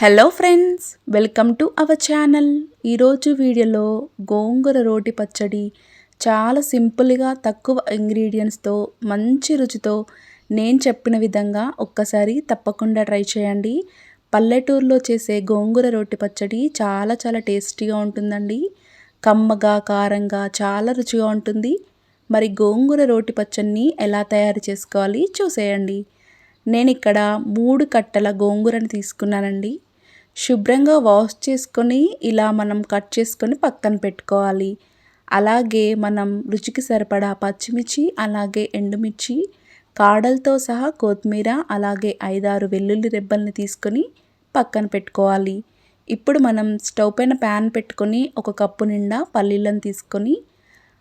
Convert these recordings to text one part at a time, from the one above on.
Hello friends welcome to our channel ఈరోజు వీడియోలో గోంగూర రోటి పచ్చడి చాలా సింపుల్గా తక్కువ ఇంగ్రీడియంట్స్తో మంచి రుచితో నేను చెప్పిన విధంగా ఒక్కసారి తప్పకుండా ట్రై చేయండి. పల్లెటూరులో చేసే గోంగూర రోటి పచ్చడి చాలా చాలా టేస్టీగా ఉంటుందండి. కమ్మగా కారంగా చాలా రుచిగా ఉంటుంది. మరి గోంగూర రోటి పచ్చడిని ఎలా తయారు చేసుకోవాలి చూసేయండి. నేను ఇక్కడ మూడు కట్టల గోంగూరను తీసుకున్నానండి. శుభ్రంగా వాష్ చేసుకొని ఇలా మనం కట్ చేసుకొని పక్కన పెట్టుకోవాలి. అలాగే మనం రుచికి సరిపడా పచ్చిమిర్చి అలాగే ఎండుమిర్చి కాడలతో సహా కొత్తిమీర అలాగే ఐదారు వెల్లుల్లి రెబ్బల్ని తీసుకొని పక్కన పెట్టుకోవాలి. ఇప్పుడు మనం స్టవ్ పైన ప్యాన్ పెట్టుకొని ఒక కప్పు నిండా పల్లీలను తీసుకొని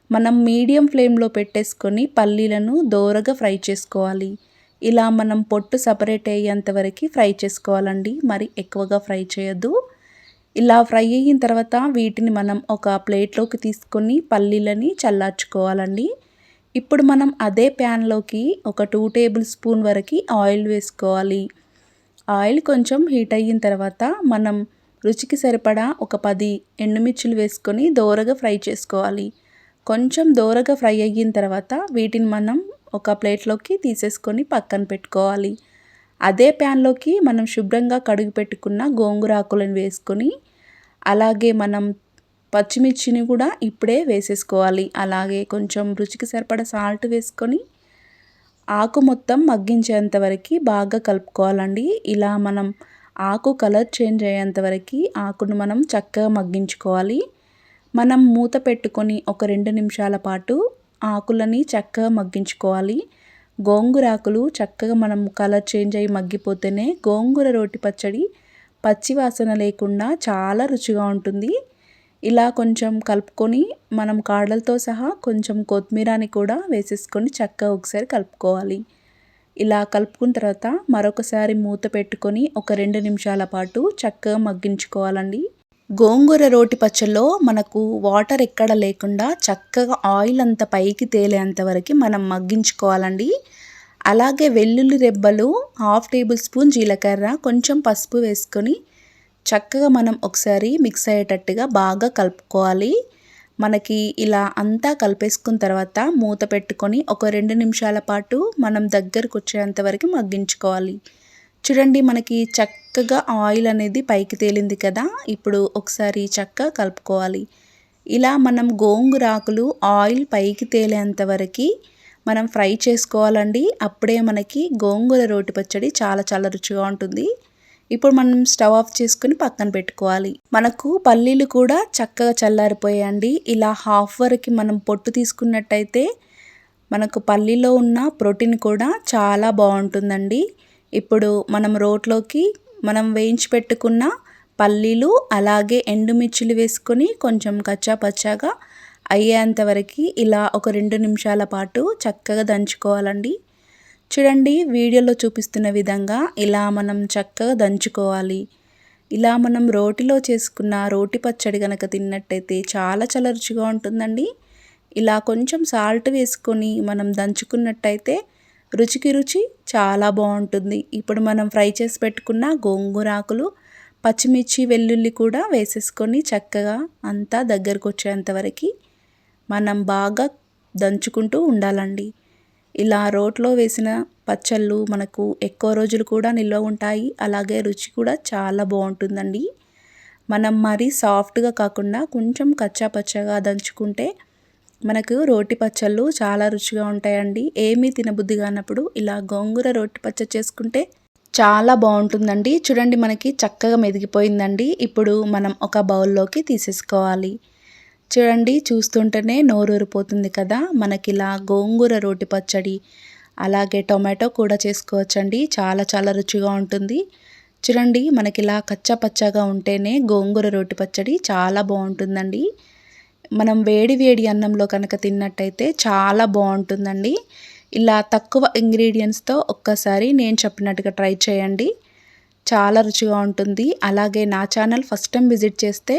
మనం మీడియం ఫ్లేమ్లో పెట్టేసుకొని పల్లీలను దోరగా ఫ్రై చేసుకోవాలి. ఇలా మనం పొట్టు సపరేట్ అయ్యేంత వరకు ఫ్రై చేసుకోవాలండి. మరి ఎక్కువగా ఫ్రై చేయొద్దు. ఇలా ఫ్రై అయిన తర్వాత వీటిని మనం ఒక ప్లేట్లోకి తీసుకొని పల్లీలని చల్లార్చుకోవాలండి. ఇప్పుడు మనం అదే ప్యాన్లోకి ఒక టూ టేబుల్ స్పూన్ వరకు ఆయిల్ వేసుకోవాలి. ఆయిల్ కొంచెం హీట్ అయిన తర్వాత మనం రుచికి సరిపడా ఒక పది ఎండుమిర్చులు వేసుకొని దోరగా ఫ్రై చేసుకోవాలి. కొంచెం దోరగా ఫ్రై అయిన తర్వాత వీటిని మనం ఒక ప్లేట్లోకి తీసేసుకొని పక్కన పెట్టుకోవాలి. అదే ప్యాన్లోకి మనం శుభ్రంగా కడుగు పెట్టుకున్న గోంగూర ఆకులను వేసుకొని అలాగే మనం పచ్చిమిర్చిని కూడా ఇప్పుడే వేసేసుకోవాలి. అలాగే కొంచెం రుచికి సరిపడ సాల్ట్ వేసుకొని ఆకు మొత్తం మగ్గించేంత వరకు బాగా కలుపుకోవాలండి. ఇలా మనం ఆకు కలర్ చేంజ్ అయ్యేంత వరకు ఆకును మనం చక్కగా మగ్గించుకోవాలి. మనం మూత పెట్టుకొని ఒక రెండు నిమిషాల పాటు ఆకులని చక్కగా మగ్గించుకోవాలి. గోంగూర ఆకులు చక్కగా మనం కలర్ చేంజ్ అయ్యి మగ్గిపోతేనే గోంగూర రోటి పచ్చడి పచ్చివాసన లేకుండా చాలా రుచిగా ఉంటుంది. ఇలా కొంచెం కలుపుకొని మనం కాడలతో సహా కొంచెం కొత్తిమీరని కూడా వేసేసుకొని చక్కగా ఒకసారి కలుపుకోవాలి. ఇలా కలుపుకున్న తర్వాత మరొకసారి మూత పెట్టుకొని ఒక రెండు నిమిషాల పాటు చక్కగా మగ్గించుకోవాలండి. గోంగూర రోటి పచ్చల్లో మనకు వాటర్ ఎక్కడ లేకుండా చక్కగా ఆయిల్ అంత పైకి తేలేంత వరకు మనం మగ్గించుకోవాలండి. అలాగే వెల్లుల్లి రెబ్బలు హాఫ్ టేబుల్ స్పూన్ జీలకర్ర కొంచెం పసుపు వేసుకొని చక్కగా మనం ఒకసారి మిక్స్ అయ్యేటట్టుగా బాగా కలుపుకోవాలి. మనకి ఇలా అంతా కలిపేసుకున్న తర్వాత మూత పెట్టుకొని ఒక రెండు నిమిషాల పాటు మనం దగ్గరకు వచ్చేంత వరకు మగ్గించుకోవాలి. చూడండి మనకి చక్కగా ఆయిల్ అనేది పైకి తేలింది కదా. ఇప్పుడు ఒకసారి చక్కగా కలుపుకోవాలి. ఇలా మనం గోంగూర ఆకులు ఆయిల్ పైకి తేలేంత వరకు మనం ఫ్రై చేసుకోవాలండి. అప్పుడే మనకి గోంగూర రోటి పచ్చడి చాలా చాలా రుచిగా ఉంటుంది. ఇప్పుడు మనం స్టవ్ ఆఫ్ చేసుకుని పక్కన పెట్టుకోవాలి. మనకు పల్లీలు కూడా చక్కగా చల్లారిపోయాయండి. ఇలా హాఫ్ వరకు మనం పొట్టు తీసుకున్నట్టయితే మనకు పల్లీలో ఉన్న ప్రోటీన్ కూడా చాలా బాగుంటుందండి. ఇప్పుడు మనం రోట్లోకి మనం వేయించి పెట్టుకున్న పల్లీలు అలాగే ఎండుమిర్చిలు వేసుకొని కొంచెం కచ్చా పచ్చాగా అయ్యేంతవరకు ఇలా ఒక రెండు నిమిషాల పాటు చక్కగా దంచుకోవాలండి. చూడండి వీడియోలో చూపిస్తున్న విధంగా ఇలా మనం చక్కగా దంచుకోవాలి. ఇలా మనం రోటిలో చేసుకున్న రోటి పచ్చడి కనుక తిన్నట్టయితే చాలా చాలా రుచిగా ఉంటుందండి. ఇలా కొంచెం సాల్ట్ వేసుకొని మనం దంచుకున్నట్టయితే రుచికి రుచి చాలా బాగుంటుంది. ఇప్పుడు మనం ఫ్రై చేసి పెట్టుకున్న గోంగూర ఆకులు పచ్చిమిర్చి వెల్లుల్లి కూడా వేసేసుకొని చక్కగా అంతా దగ్గరకు వచ్చేంతవరకు మనం బాగా దంచుకుంటూ ఉండాలండి. ఇలా రోట్లో వేసిన పచ్చళ్ళు మనకు ఎక్కువ రోజులు కూడా నిల్వ ఉంటాయి. అలాగే రుచి కూడా చాలా బాగుంటుందండి. మనం మరీ సాఫ్ట్గా కాకుండా కొంచెం కచ్చా పచ్చగా దంచుకుంటే మనకు రోటి పచ్చళ్ళు చాలా రుచిగా ఉంటాయండి. ఏమీ తినబుద్ధి కానప్పుడు ఇలా గోంగూర రోటి పచ్చ చేసుకుంటే చాలా బాగుంటుందండి. చూడండి మనకి చక్కగా మెదిగిపోయిందండి. ఇప్పుడు మనం ఒక బౌల్లోకి తీసేసుకోవాలి. చూడండి చూస్తుంటేనే నోరూరిపోతుంది కదా. మనకి ఇలా గోంగూర రోటి పచ్చడి అలాగే టొమాటో కూడా చేసుకోవచ్చండి. చాలా చాలా రుచిగా ఉంటుంది. చూడండి మనకి ఇలా కచ్చా పచ్చగా ఉంటేనే గోంగూర రోటి పచ్చడి చాలా బాగుంటుందండి. మనం వేడి వేడి అన్నంలో కనుక తిన్నట్టయితే చాలా బాగుంటుందండి. ఇలా తక్కువ ఇంగ్రీడియంట్స్తో ఒక్కసారి నేను చెప్పినట్టుగా ట్రై చేయండి. చాలా రుచిగా ఉంటుంది. అలాగే నా ఛానల్ ఫస్ట్ టైం విజిట్ చేస్తే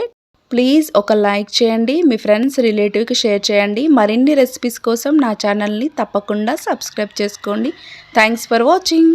ప్లీజ్ ఒక లైక్ చేయండి. మీ ఫ్రెండ్స్ రిలేటివ్కి షేర్ చేయండి. మరిన్ని రెసిపీస్ కోసం నా ఛానల్ని తప్పకుండా సబ్స్క్రైబ్ చేసుకోండి. Thanks for watching